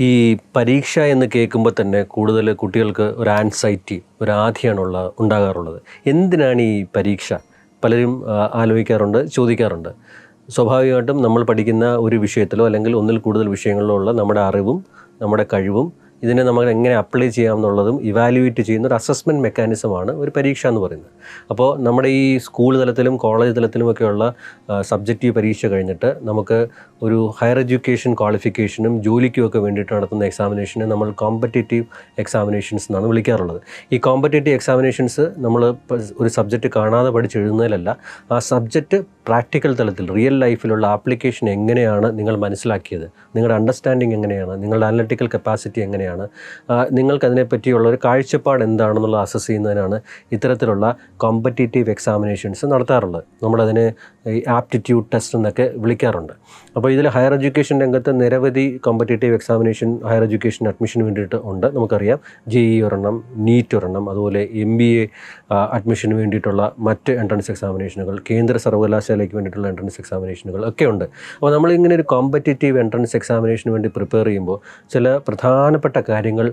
ഈ പരീക്ഷ എന്ന് കേൾക്കുമ്പോൾ തന്നെ കൂടുതൽ കുട്ടികൾക്ക് ഒരു ആൻസൈറ്റി ഒരു ആധിയാണുള്ള ഉണ്ടാകാറുള്ളത്. എന്തിനാണ് ഈ പരീക്ഷ? പലരും ആലോചിക്കാറുണ്ട് ചോദിക്കാറുണ്ട്. സ്വാഭാവികമായിട്ടും നമ്മൾ പഠിക്കുന്ന ഒരു വിഷയത്തിലോ അല്ലെങ്കിൽ ഒന്നിൽ കൂടുതൽ വിഷയങ്ങളിലോ ഉള്ള നമ്മുടെ അറിവും നമ്മുടെ കഴിവും ഇതിനെ നമ്മൾ എങ്ങനെ അപ്ലൈ ചെയ്യാം എന്നുള്ളതും ഇവാലുവേറ്റ് ചെയ്യുന്ന ഒരു അസസ്മെന്റ് മെക്കാനിസമാണ് ഒരു പരീക്ഷ എന്ന് പറയുന്നത്. അപ്പോൾ നമ്മുടെ ഈ സ്കൂൾ തലത്തിലും കോളേജ് തലത്തിലുമൊക്കെയുള്ള സബ്ജക്റ്റീവ് പരീക്ഷ കഴിഞ്ഞിട്ട് നമുക്ക് ഒരു ഹയർ എഡ്യൂക്കേഷൻ ക്വാളിഫിക്കേഷനും ജോലിക്കും ഒക്കെ വേണ്ടിയിട്ട് നടത്തുന്ന എക്സാമിനേഷനെ നമ്മൾ കോമ്പറ്റേറ്റീവ് എക്സാമിനേഷൻസ് എന്നാണ് വിളിക്കാറുള്ളത്. ഈ കോമ്പറ്റേറ്റീവ് എക്സാമിനേഷൻസ് നമ്മൾ ഒരു സബ്ജക്റ്റ് കാണാതെ പഠിച്ച് എഴുതുന്നതിലല്ല ആ സബ്ജക്റ്റ് പ്രാക്ടിക്കൽ തലത്തിൽ റിയൽ ലൈഫിലുള്ള ആപ്ലിക്കേഷൻ എങ്ങനെയാണ് നിങ്ങൾ മനസ്സിലാക്കിയത്? നിങ്ങളുടെ അണ്ടർസ്റ്റാൻഡിങ് എങ്ങനെയാണ്? നിങ്ങളുടെ അനലറ്റിക്കൽ കപ്പാസിറ്റി എങ്ങനെയാണ്? നിങ്ങൾക്കതിനെ പറ്റിയുള്ള ഒരു കാഴ്ചപ്പാട് എന്താണെന്നുള്ളത് അസസ് ചെയ്യുന്നതിനാണ് ഇത്തരത്തിലുള്ള കോമ്പറ്റേറ്റീവ് എക്സാമിനേഷൻസ് നടത്താറുള്ളത്. നമ്മളതിന് ആപ്റ്റിറ്റ്യൂഡ് ടെസ്റ്റ് എന്നൊക്കെ വിളിക്കാറുണ്ട്. അപ്പോൾ ഇതിൽ ഹയർ എഡ്യൂക്കേഷൻ രംഗത്ത് നിരവധി കോമ്പറ്റേറ്റീവ് എക്സാമിനേഷൻ ഹയർ എഡ്യൂക്കേഷൻ അഡ്മിഷന് വേണ്ടിയിട്ട് ഉണ്ട്. നമുക്കറിയാം ജെ ഇ ഒരെണ്ണം നീറ്റ് ഒരെണ്ണം അതുപോലെ എം ബി എ അഡ്മിഷന് വേണ്ടിയിട്ടുള്ള മറ്റ് എൻട്രൻസ് എക്സാമിനേഷനുകൾ കേന്ദ്ര സർവകലാശാലയ്ക്ക് വേണ്ടിയിട്ടുള്ള എൻട്രൻസ് എക്സാമിനേഷനുകൾ ഒക്കെ ഉണ്ട്. അപ്പോൾ നമ്മളിങ്ങനെ ഒരു കോമ്പറ്റേറ്റീവ് എൻട്രൻസ് എക്സാമിനേഷന് വേണ്ടി പ്രിപ്പയർ ചെയ്യുമ്പോൾ ചില പ്രധാനപ്പെട്ട കാര്യങ്ങൾ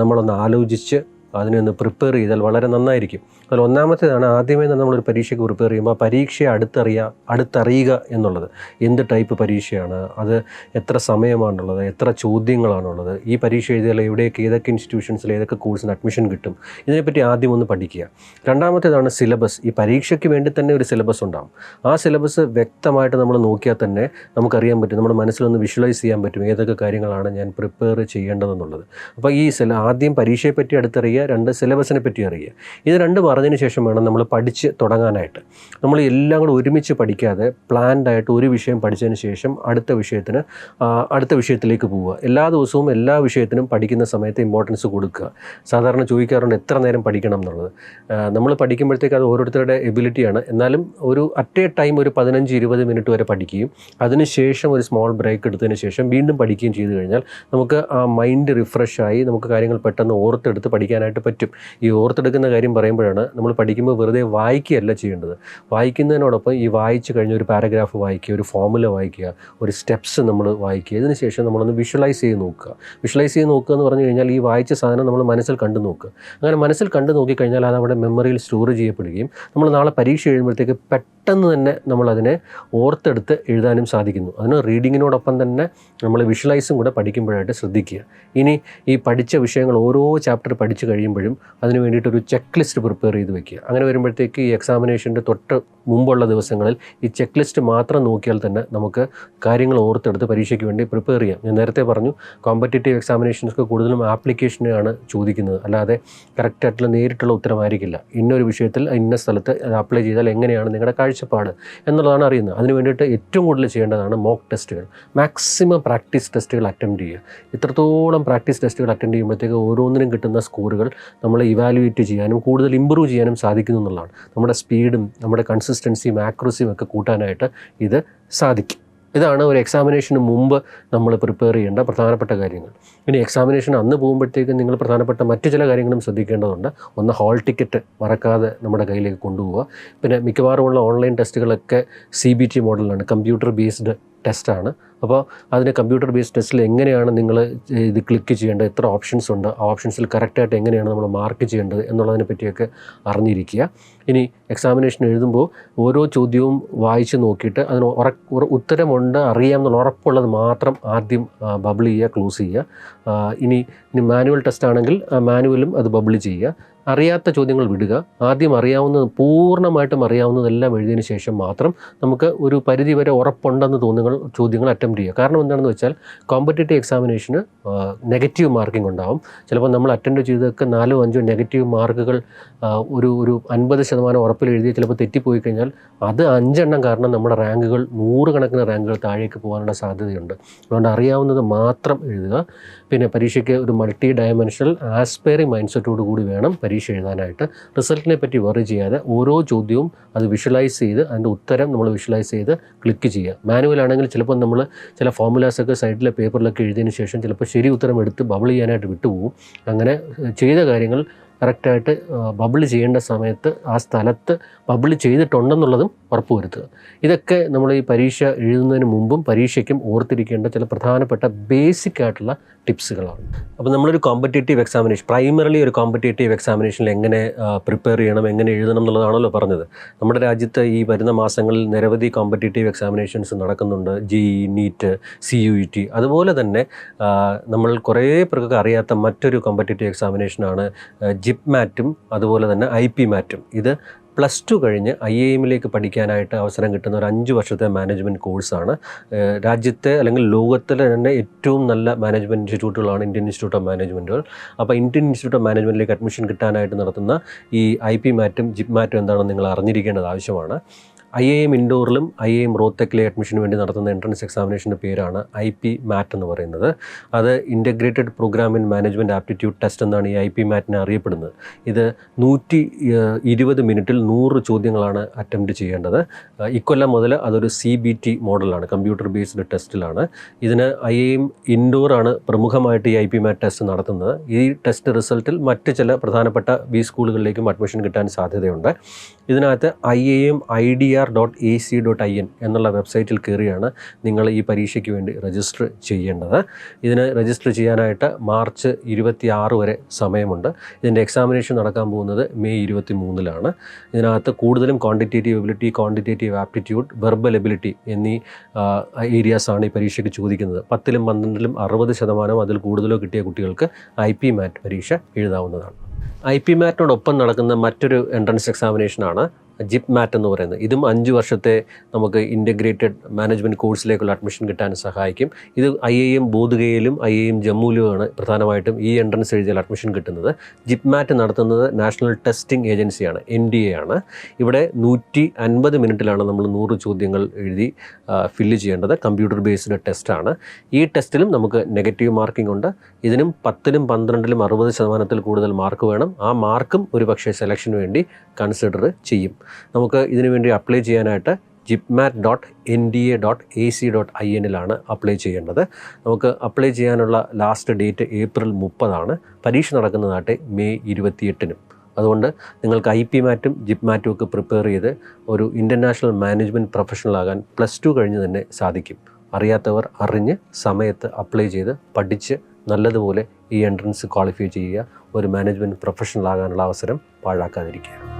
നമ്മളൊന്ന് ആലോചിച്ച് അതിനെ ഒന്ന് പ്രിപ്പയർ ചെയ്താൽ വളരെ നന്നായിരിക്കും. അതിൽ ഒന്നാമത്തേതാണ് ആദ്യമേ തന്നെ നമ്മളൊരു പരീക്ഷയ്ക്ക് പ്രിപ്പയർ ചെയ്യുമ്പോൾ ആ പരീക്ഷയെ അടുത്തറിയുക അടുത്തറിയുക എന്നുള്ളത്. എന്ത് ടൈപ്പ് പരീക്ഷയാണ്? അത് എത്ര സമയമാണുള്ളത്? എത്ര ചോദ്യങ്ങളാണുള്ളത്? ഈ പരീക്ഷ എഴുതിയാൽ എവിടെയൊക്കെ ഏതൊക്കെ ഇൻസ്റ്റിറ്റ്യൂഷൻസിൽ ഏതൊക്കെ കോഴ്സിന് അഡ്മിഷൻ കിട്ടും? ഇതിനെപ്പറ്റി ആദ്യം ഒന്ന് പഠിക്കുക. രണ്ടാമത്തേതാണ് സിലബസ് ഈ പരീക്ഷയ്ക്ക് വേണ്ടി തന്നെ ഒരു സിലബസ് ഉണ്ടാകും ആ സിലബസ് വ്യക്തമായിട്ട് നമ്മൾ നോക്കിയാൽ തന്നെ നമുക്കറിയാൻ പറ്റും. നമ്മുടെ മനസ്സിലൊന്ന് വിഷ്വലൈസ് ചെയ്യാൻ പറ്റും. ഏതൊക്കെ കാര്യങ്ങളാണ് ഞാൻ പ്രിപ്പയർ ചെയ്യേണ്ടതെന്നുള്ളത്. അപ്പോൾ ഈ സില ആദ്യം പരീക്ഷയെപ്പറ്റി അടുത്തറിയുക രണ്ട് സിലബസിനെ പറ്റി അറിയുക. ഇത് രണ്ട് പറഞ്ഞതിന് ശേഷം വേണം നമ്മൾ പഠിച്ച് തുടങ്ങാനായിട്ട്. നമ്മൾ എല്ലാം കൂടെ ഒരുമിച്ച് പഠിക്കാതെ പ്ലാൻഡ് ആയിട്ട് ഒരു വിഷയം പഠിച്ചതിന് ശേഷം അടുത്ത വിഷയത്തിന് അടുത്ത വിഷയത്തിലേക്ക് പോവുക. എല്ലാ ദിവസവും എല്ലാ വിഷയത്തിനും പഠിക്കുന്ന സമയത്ത് ഇമ്പോർട്ടൻസ് കൊടുക്കുക. സാധാരണ ചോദിക്കാറുണ്ട് എത്ര നേരം പഠിക്കണം എന്നുള്ളത്. നമ്മൾ പഠിക്കുമ്പോഴത്തേക്ക് അത് ഓരോരുത്തരുടെ എബിലിറ്റിയാണ് എന്നാലും ഒരു അറ്റ് എ ടൈം ഒരു പതിനഞ്ച് ഇരുപത് മിനിറ്റ് വരെ പഠിക്കുകയും അതിനുശേഷം ഒരു സ്മോൾ ബ്രേക്ക് എടുത്തതിന് ശേഷം വീണ്ടും പഠിക്കുകയും ചെയ്തു കഴിഞ്ഞാൽ നമുക്ക് ആ മൈൻഡ് റിഫ്രഷായി നമുക്ക് കാര്യങ്ങൾ പെട്ടെന്ന് ഓർത്തെടുത്ത് പഠിക്കാനായിട്ട് പറ്റും. ഈ ഓർത്തെടുക്കുന്ന കാര്യം പറയുമ്പോഴാണ് നമ്മൾ പഠിക്കുമ്പോൾ വെറുതെ വായിക്കുകയല്ല ചെയ്യേണ്ടത്. വായിക്കുന്നതിനോടൊപ്പം ഈ വായിച്ചു കഴിഞ്ഞ ഒരു പാരഗ്രാഫ് വായിക്കുക ഒരു ഫോമുല വായിക്കുക ഒരു സ്റ്റെപ്സ് നമ്മൾ വായിക്കുക ഇതിനുശേഷം നമ്മളൊന്ന് വിഷ്വലൈസ് ചെയ്ത് നോക്കുക. വിഷ്വലൈസ് ചെയ്ത് നോക്കുക എന്ന് പറഞ്ഞു കഴിഞ്ഞാൽ ഈ വായിച്ച സാധനം നമ്മൾ മനസ്സിൽ കണ്ടു നോക്കുക. അങ്ങനെ മനസ്സിൽ കണ്ടു നോക്കിക്കഴിഞ്ഞാൽ അത് അവിടെ മെമ്മറിയിൽ സ്റ്റോർ ചെയ്യപ്പെടുകയും നമ്മൾ നാളെ പരീക്ഷ എഴുതുമ്പോഴത്തേക്ക് പെട്ടെന്ന് തന്നെ നമ്മളതിനെ ഓർത്തെടുത്ത് എഴുതാനും സാധിക്കുന്നു. അതിന് റീഡിങ്ങിനോടൊപ്പം തന്നെ നമ്മൾ വിഷ്വലൈസും കൂടെ പഠിക്കുമ്പോഴായിട്ട് ശ്രദ്ധിക്കുക. ഇനി ഈ പഠിച്ച വിഷയങ്ങൾ ഓരോ ചാപ്റ്റർ പഠിച്ചു കഴിയുമ്പോഴും അതിന് വേണ്ടിയിട്ടൊരു ചെക്ക് ലിസ്റ്റ് പ്രിപ്പയർ ചെയ്ത് വെക്കുക. അങ്ങനെ വരുമ്പോഴത്തേക്ക് ഈ എക്സാമിനേഷന്റെ തൊട്ട് മുമ്പുള്ള ദിവസങ്ങളിൽ ഈ ചെക്ക് ലിസ്റ്റ് മാത്രം നോക്കിയാൽ തന്നെ നമുക്ക് കാര്യങ്ങൾ ഓർത്തെടുത്ത് പരീക്ഷയ്ക്ക് വേണ്ടി പ്രിപ്പയർ ചെയ്യാം. ഞാൻ നേരത്തെ പറഞ്ഞു കോമ്പറ്റേറ്റീവ് എക്സാമിനേഷൻസ് കൂടുതലും ആപ്ലിക്കേഷനാണ് ചോദിക്കുന്നത്. അല്ലാതെ കറക്റ്റായിട്ടുള്ള നേരിട്ടുള്ള ഉത്തരമായിരിക്കില്ല. ഇന്നൊരു വിഷയത്തിൽ ഇന്ന സ്ഥലത്ത് അപ്ലൈ ചെയ്താൽ എങ്ങനെയാണ് നിങ്ങളുടെ കാഴ്ചപ്പാട് എന്നുള്ളതാണ് അറിയുന്നത്. അതിന് വേണ്ടിയിട്ട് ഏറ്റവും കൂടുതൽ ചെയ്യേണ്ടതാണ് മോക്ക് ടെസ്റ്റുകൾ മാക്സിമം പ്രാക്ടീസ് ടെസ്റ്റുകൾ അറ്റൻഡ് ചെയ്യുക. ഇത്രത്തോളം പ്രാക്ടീസ് ടെസ്റ്റുകൾ അറ്റൻഡ് ചെയ്യുമ്പോഴത്തേക്ക് ഓരോന്നിനും കിട്ടുന്ന സ്കോറുകൾ നമ്മൾ ഇവാലുവേറ്റ് ചെയ്യാനും കൂടുതൽ ഇമ്പ്രൂവ് ചെയ്യാനും സാധിക്കുന്നു എന്നുള്ളതാണ്. നമ്മുടെ സ്പീഡും നമ്മുടെ കൺസിസ്റ്റൻസിയും ആക്യുറസിയും ഒക്കെ കൂട്ടാനായിട്ട് ഇത് സാധിക്കും. ഇതാണ് ഒരു എക്സാമിനേഷന് മുമ്പ് നമ്മൾ പ്രിപ്പയർ ചെയ്യേണ്ട പ്രധാനപ്പെട്ട കാര്യങ്ങൾ. ഇനി എക്സാമിനേഷൻ അന്ന് പോകുമ്പോഴത്തേക്കും നിങ്ങൾ പ്രധാനപ്പെട്ട മറ്റു ചില കാര്യങ്ങളും ശ്രദ്ധിക്കേണ്ടതുണ്ട്. ഒന്ന് ഹാൾ ടിക്കറ്റ് മറക്കാതെ നമ്മുടെ കയ്യിലേക്ക് കൊണ്ടുപോവുക. പിന്നെ മിക്കവാറുമുള്ള ഓൺലൈൻ ടെസ്റ്റുകളൊക്കെ സി ബി ടി മോഡലാണ് കമ്പ്യൂട്ടർ ബേസ്ഡ് ടെസ്റ്റാണ് അപ്പോൾ അതിന് കമ്പ്യൂട്ടർ ബേസ്ഡ് ടെസ്റ്റിൽ എങ്ങനെയാണ് നിങ്ങൾ ഇത് ക്ലിക്ക് ചെയ്യേണ്ടത്? എത്ര ഓപ്ഷൻസ് ഉണ്ട്? ആ ഓപ്ഷൻസിൽ കറക്റ്റായിട്ട് എങ്ങനെയാണ് നമ്മൾ മാർക്ക് ചെയ്യേണ്ടത് എന്നുള്ളതിനെ പറ്റിയൊക്കെ അറിഞ്ഞിരിക്കുക. ഇനി എക്സാമിനേഷൻ എഴുതുമ്പോൾ ഓരോ ചോദ്യവും വായിച്ച് നോക്കിയിട്ട് അതിന് ഉറ ഉത്തരമുണ്ട് അറിയാം എന്നുള്ള ഉറപ്പുള്ളത് മാത്രം ആദ്യം ബബിൾ ചെയ്യുക ക്ലോസ് ചെയ്യുക. ഇനി ഇനി മാനുവൽ ടെസ്റ്റ് ആണെങ്കിൽ മാനുവലും അത് ബബിൾ ചെയ്യുക. അറിയാത്ത ചോദ്യങ്ങൾ വിടുക. ആദ്യം അറിയാവുന്നത് പൂർണമായിട്ടും അറിയാവുന്നതെല്ലാം എഴുതിയതിന് ശേഷം മാത്രം നമുക്ക് ഒരു പരിധി വരെ ഉറപ്പുണ്ടെന്ന് തോന്നുന്ന ചോദ്യങ്ങൾ അറ്റംപ്റ്റ് ചെയ്യുക. കാരണം എന്താണെന്ന് വെച്ചാൽ കോമ്പറ്റേറ്റീവ് എക്സാമിനേഷന് നെഗറ്റീവ് മാർക്കിംഗ് ഉണ്ടാവും. ചിലപ്പോൾ നമ്മൾ അറ്റൻഡ് ചെയ്തൊക്കെ നാലോ അഞ്ചോ നെഗറ്റീവ് മാർക്കുകൾ ഒരു ഒരു അൻപത് ശതമാനം ഉറപ്പിൽ എഴുതി ചിലപ്പോൾ തെറ്റിപ്പോയി കഴിഞ്ഞാൽ അത് അഞ്ചെണ്ണം കാരണം നമ്മുടെ റാങ്കുകൾ നൂറുകണക്കിന് റാങ്കുകൾ താഴേക്ക് പോകാനുള്ള സാധ്യതയുണ്ട്. അതുകൊണ്ട് അറിയാവുന്നത് മാത്രം എഴുതുക. പിന്നെ പരീക്ഷയ്ക്ക് ഒരു മൾട്ടി ഡയമെൻഷണൽ ആസ്പയറിംഗ് മൈൻഡ് സെറ്റോട് കൂടി വേണം പരീക്ഷ എഴുതാനായിട്ട് റിസൾട്ടിനെ പറ്റി വറി ചെയ്യാതെ ഓരോ ചോദ്യവും അത് വിഷ്വലൈസ് ചെയ്ത് അതിന്റെ ഉത്തരം നമ്മൾ വിഷ്വലൈസ് ചെയ്ത് ക്ലിക്ക് ചെയ്യുക. മാനുവൽ ആണെങ്കിൽ ചിലപ്പോൾ നമ്മൾ ചില ഫോമുലാസൊക്കെ സൈഡിലെ പേപ്പറിലൊക്കെ എഴുതിയതിന് ശേഷം ചിലപ്പോൾ ശരി ഉത്തരം എടുത്ത് ബബിൾ ചെയ്യാനായിട്ട് വിട്ടുപോകും. അങ്ങനെ ചെയ്ത കാര്യങ്ങൾ കറക്റ്റായിട്ട് ബബിൾ ചെയ്യേണ്ട സമയത്ത് ആ സ്ഥലത്ത് ബബിൾ ചെയ്തിട്ടുണ്ടെന്നുള്ളതും ഉറപ്പുവരുത്തുക. ഇതൊക്കെ നമ്മൾ ഈ പരീക്ഷ എഴുതുന്നതിന് മുമ്പും പരീക്ഷയ്ക്കും ഓർത്തിരിക്കേണ്ട ചില പ്രധാനപ്പെട്ട ബേസിക് ആയിട്ടുള്ള ടിപ്സുകളാണ്. അപ്പോൾ നമ്മളൊരു കോമ്പറ്റേറ്റീവ് എക്സാമിനേഷൻ പ്രൈമറിലി ഒരു കോമ്പറ്റേറ്റീവ് എക്സാമിനേഷനിൽ എങ്ങനെ പ്രിപ്പയർ ചെയ്യണം എങ്ങനെ എഴുതണം എന്നുള്ളതാണല്ലോ പറഞ്ഞത്. നമ്മുടെ രാജ്യത്ത് ഈ വരുന്ന മാസങ്ങളിൽ നിരവധി കോമ്പറ്റേറ്റീവ് എക്സാമിനേഷൻസ് നടക്കുന്നുണ്ട്. JEE NEET C U E T അതുപോലെ തന്നെ നമ്മൾ കുറേ പേർക്ക് അറിയാത്ത മറ്റൊരു കോമ്പറ്റേറ്റീവ് എക്സാമിനേഷനാണ് ജിപ് മാറ്റും അതുപോലെ തന്നെ ഐ പി മാറ്റും. ഇത് പ്ലസ് ടു കഴിഞ്ഞ് ഐ എ എമ്മിലേക്ക് പഠിക്കാനായിട്ട് അവസരം കിട്ടുന്ന ഒരു അഞ്ച് വർഷത്തെ മാനേജ്മെന്റ് കോഴ്സാണ്. രാജ്യത്തെ അല്ലെങ്കിൽ ലോകത്തിലെ തന്നെ ഏറ്റവും നല്ല മാനേജ്മെന്റ് ഇൻസ്റ്റിറ്റ്യൂട്ടുകളാണ് ഇന്ത്യൻ ഇൻസ്റ്റിറ്റ്യൂട്ട് ഓഫ് മാനേജ്മെന്റുകൾ അപ്പോൾ ഇന്ത്യൻ ഇൻസ്റ്റിറ്റ്യൂട്ട് ഓഫ് മാനേജ്മെന്റിലേക്ക് അഡ്മിഷൻ കിട്ടാനായിട്ട് നടത്തുന്ന ഈ ഐ പി മാറ്റും ജിപ് മാറ്റും എന്താണെന്ന് നിങ്ങൾ അറിഞ്ഞിരിക്കേണ്ടത് ആവശ്യമാണ്. ഐ എ എം ഇൻഡോറിലും ഐ എ എം റോത്തക്കിലെ അഡ്മിഷന് വേണ്ടി നടത്തുന്ന എൻട്രൻസ് എക്സാമിനേഷന്റെ പേരാണ് ഐ പി മാറ്റ് എന്ന് പറയുന്നത്. അത് integrated programme in management aptitude test എന്നാണ് ഈ ഐ പി മാറ്റിനെ അറിയപ്പെടുന്നത്. ഇത് നൂറ്റി ഇരുപത് മിനിറ്റിൽ നൂറ് ചോദ്യങ്ങളാണ് അറ്റംപ്റ്റ് ചെയ്യേണ്ടത്. ഇക്കൊല്ലം മുതൽ അതൊരു സി ബി ടി മോഡലാണ് കമ്പ്യൂട്ടർ ബേസ്ഡ് ടെസ്റ്റിലാണ് ഇതിന് ഐ എ എം ഇൻഡോറാണ് പ്രമുഖമായിട്ട് ഈ ഐ പി മാറ്റ് ടെസ്റ്റ് നടത്തുന്നത്. ഈ ടെസ്റ്റ് റിസൾട്ടിൽ മറ്റ് ചില പ്രധാനപ്പെട്ട ബി സ്കൂളുകളിലേക്കും അഡ്മിഷൻ കിട്ടാൻ സാധ്യതയുണ്ട്. ഇതിനകത്ത് I A M I D R dot A C dot I N എന്നുള്ള വെബ്സൈറ്റിൽ കയറിയാണ് നിങ്ങൾ ഈ പരീക്ഷയ്ക്ക് വേണ്ടി രജിസ്റ്റർ ചെയ്യേണ്ടത്. ഇതിന് രജിസ്റ്റർ ചെയ്യാനായിട്ട് മാർച്ച് ഇരുപത്തി ആറ് വരെ സമയമുണ്ട്. ഇതിന്റെ എക്സാമിനേഷൻ നടക്കാൻ പോകുന്നത് മെയ് ഇരുപത്തി മൂന്നിലാണ് ഇതിനകത്ത് കൂടുതലും quantitative ability quantitative aptitude verbal ability എന്നീ ഏരിയാസാണ് ഈ പരീക്ഷയ്ക്ക് ചോദിക്കുന്നത്. പത്തിലും പന്ത്രണ്ടിലും അറുപത് ശതമാനം അതിൽ കൂടുതലോ കിട്ടിയ കുട്ടികൾക്ക് ഐ പി മാറ്റ് പരീക്ഷ എഴുതാവുന്നതാണ്. ഐ പി മാറ്റിനോടൊപ്പം നടക്കുന്ന മറ്റൊരു എൻട്രൻസ് എക്സാമിനേഷനാണ് ജിപ് മാറ്റ് എന്ന് പറയുന്നത്. ഇതും അഞ്ച് വർഷത്തെ നമുക്ക് ഇന്റഗ്രേറ്റഡ് മാനേജ്മെന്റ് കോഴ്സിലേക്കുള്ള അഡ്മിഷൻ കിട്ടാൻ സഹായിക്കും. ഇത് ഐ ഐ എം ബോധുകയിലും ഐ ഐ എം ജമ്മുവിലുമാണ് പ്രധാനമായിട്ടും ഈ എൻട്രൻസ് എഴുതിയാൽ അഡ്മിഷൻ കിട്ടുന്നത്. ജിപ് മാറ്റ് നടത്തുന്നത് നാഷണൽ ടെസ്റ്റിംഗ് ഏജൻസിയാണ് എൻ ഡി എ ആണ് ഇവിടെ നൂറ്റി അൻപത് മിനിറ്റിലാണ് നമ്മൾ നൂറ് ചോദ്യങ്ങൾ എഴുതി ഫില്ല് ചെയ്യേണ്ടത്. കമ്പ്യൂട്ടർ ബേസ്ഡ് ടെസ്റ്റാണ് ഈ ടെസ്റ്റിലും നമുക്ക് നെഗറ്റീവ് മാർക്കിംഗ് ഉണ്ട്. ഇതിനും പത്തിലും പന്ത്രണ്ടിലും അറുപത് ശതമാനത്തിൽ കൂടുതൽ മാർക്ക് വേണം. ആ മാർക്കും ഒരു പക്ഷേ സെലക്ഷന് വേണ്ടി കൺസിഡർ ചെയ്യും. നമുക്ക് ഇതിനു വേണ്ടി അപ്ലൈ ചെയ്യാനായിട്ട് JIPMAT dot N D A dot A C dot I എന്നിലാണ് apply ചെയ്യേണ്ടത്. നമുക്ക് അപ്ലൈ ചെയ്യാനുള്ള ലാസ്റ്റ് ഡേറ്റ് ഏപ്രിൽ മുപ്പതാണ്. പരീക്ഷ നടക്കുന്നതാട്ടെ മെയ് ഇരുപത്തിയെട്ടിനും. അതുകൊണ്ട് നിങ്ങൾക്ക് ഐ പി മാറ്റും ജിപ് മാറ്റും ഒക്കെ പ്രിപ്പയർ ചെയ്ത് ഒരു ഇന്റർനാഷണൽ മാനേജ്മെന്റ് പ്രൊഫഷണൽ ആകാൻ പ്ലസ് ടു കഴിഞ്ഞ് തന്നെ സാധിക്കും. അറിയാത്തവർ അറിഞ്ഞ് സമയത്ത് അപ്ലൈ ചെയ്ത് പഠിച്ച് നല്ലതുപോലെ ഈ എൻട്രൻസ് ക്വാളിഫൈ ചെയ്യുക. ഒരു മാനേജ്മെന്റ് പ്രൊഫഷണൽ ആകാനുള്ള അവസരം പാഴാക്കാതിരിക്കുക.